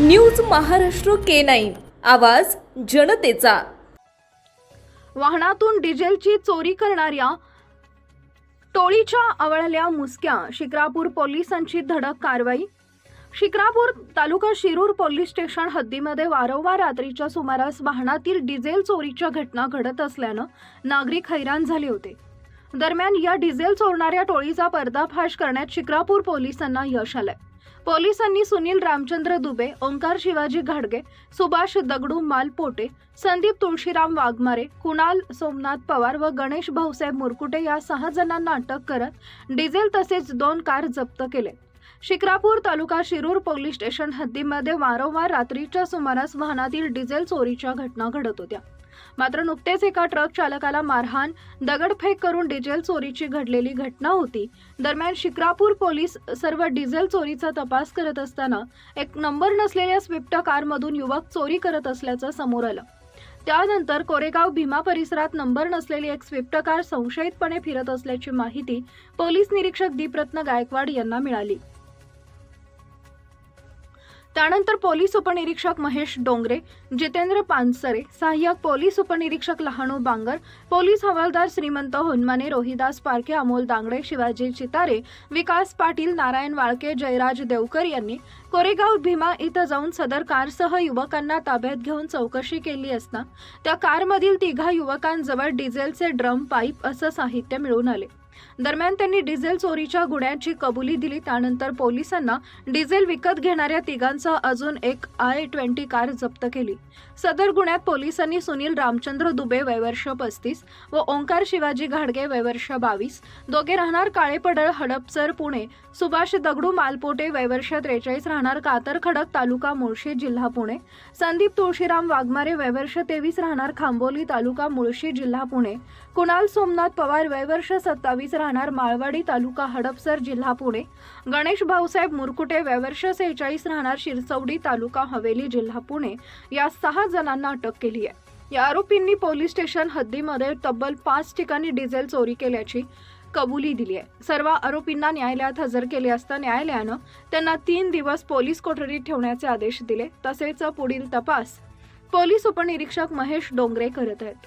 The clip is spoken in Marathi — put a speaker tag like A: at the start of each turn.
A: News Maharashtra K nine. आवाज जनतेचा.
B: वाहनातून डिझेलची चोरी करणाऱ्या टोळीच्या आवळल्या मुसक्या शिक्रापूर पोलिसांची धडक कारवाई? शिक्रापूर तालुका शिरूर पोलीस स्टेशन हद्दीमध्ये वारंवार रात्रीच्या सुमारास वाहनातील डिझेल चोरीच्या घटना घडत असल्यानं नागरिक हैराण झाले होते. दरम्यान या डिझेल चोरणाऱ्या टोळीचा पर्दाफाश करण्यात शिक्रापूर पोलिसांना यश आलंय. पोलिसांनी सुनील रामचंद्र दुबे ओंकार शिवाजी घाडगे सुभाष दगडू मालपोटे संदीप तुळशीराम वाघमारे कुणाल सोमनाथ पवार व गणेश भाऊसाहेब मुरकुटे या सहा जणांना अटक करत डिझेल तसेच दोन कार जप्त केले. शिक्रापूर तालुका शिरूर पोलीस स्टेशन हद्दीमध्ये वारंवार रात्रीच्या सुमारास वाहनातील डिझेल चोरीच्या घटना घडत होत्या. मात्र नुकतेच एका ट्रक चालकाला मारहाण दगडफेक करून डिझेल चोरीची घडलेली घटना होती. दरम्यान शिक्रापूर पोलीस सर्व डिझेल चोरीचा तपास करत असताना एक नंबर नसलेल्या स्विफ्ट कारमधून युवक चोरी करत असल्याचं समोर आलं. त्यानंतर कोरेगाव भीमा परिसरात नंबर नसलेली एक स्विफ्ट कार संशयितपणे फिरत असल्याची माहिती पोलीस निरीक्षक दीपरत्न गायकवाड यांना मिळाली. त्यानंतर पोलीस उपनिरीक्षक महेश डोंगरे जितेंद्र पानसरे सहाय्यक पोलीस उपनिरीक्षक लहानू बांगर पोलीस हवालदार श्रीमंत होनमाने रोहिदास पारखे अमोल दांगडे शिवाजी चितारे विकास पाटील नारायण वाळके जयराज देवकर यांनी कोरेगाव भीमा इथं जाऊन सदर कारसह युवकांना ताब्यात घेऊन चौकशी केली असता त्या कारमधील तिघा युवकांजवळ डिझेलचे ड्रम पाईप असं साहित्य मिळून आले. दरम्यान त्यांनी डिझेल चोरीच्या गुन्ह्याची कबुली दिली. त्यानंतर पोलिसांना डिझेल विकत घेणाऱ्या तिघांसह अजून एक आय ट्वेंटी कार जप्त केली. सदर गुन्ह्यात पोलिसांनी सुनील रामचंद्र दुबे वयवर्ष पस्तीस व ओंकार शिवाजी घाडगे वयवर्ष बावीस दोघे राहणार काळेपडळ हडपसर पुणे सुभाष दगडू मालपोटे वयवर्ष त्रेचाळीस राहणार कातर खडक तालुका मुळशी जिल्हा पुणे संदीप तुळशीराम वाघमारे वयवर्ष तेवीस राहणार खांबोली तालुका मुळशी जिल्हा पुणे कुणाल सोमनाथ पवार वयवर्ष सत्तावीस राहणार माळवाडी तालुका हडपसर जिल्हा पुणे. गणेश भाऊसाहेब मुरकुटे वैवर्ष सेहेचाळीस राहणार शिरसवडी तालुका हवेली जिल्हा पुणे. या सहा जणांना अटक केली आहे. या आरोपींनी पोलीस स्टेशन हद्दीमध्ये तब्बल पाच ठिकाणी डिझेल चोरी केल्याची कबुली दिली आहे. सर्व आरोपींना न्यायालयात हजर केले असता न्यायालयानं त्यांना तीन दिवस पोलीस कोठडीत ठेवण्याचे आदेश दिले. तसेच पुढील तपास पोलीस उपनिरीक्षक महेश डोंगरे करत आहेत.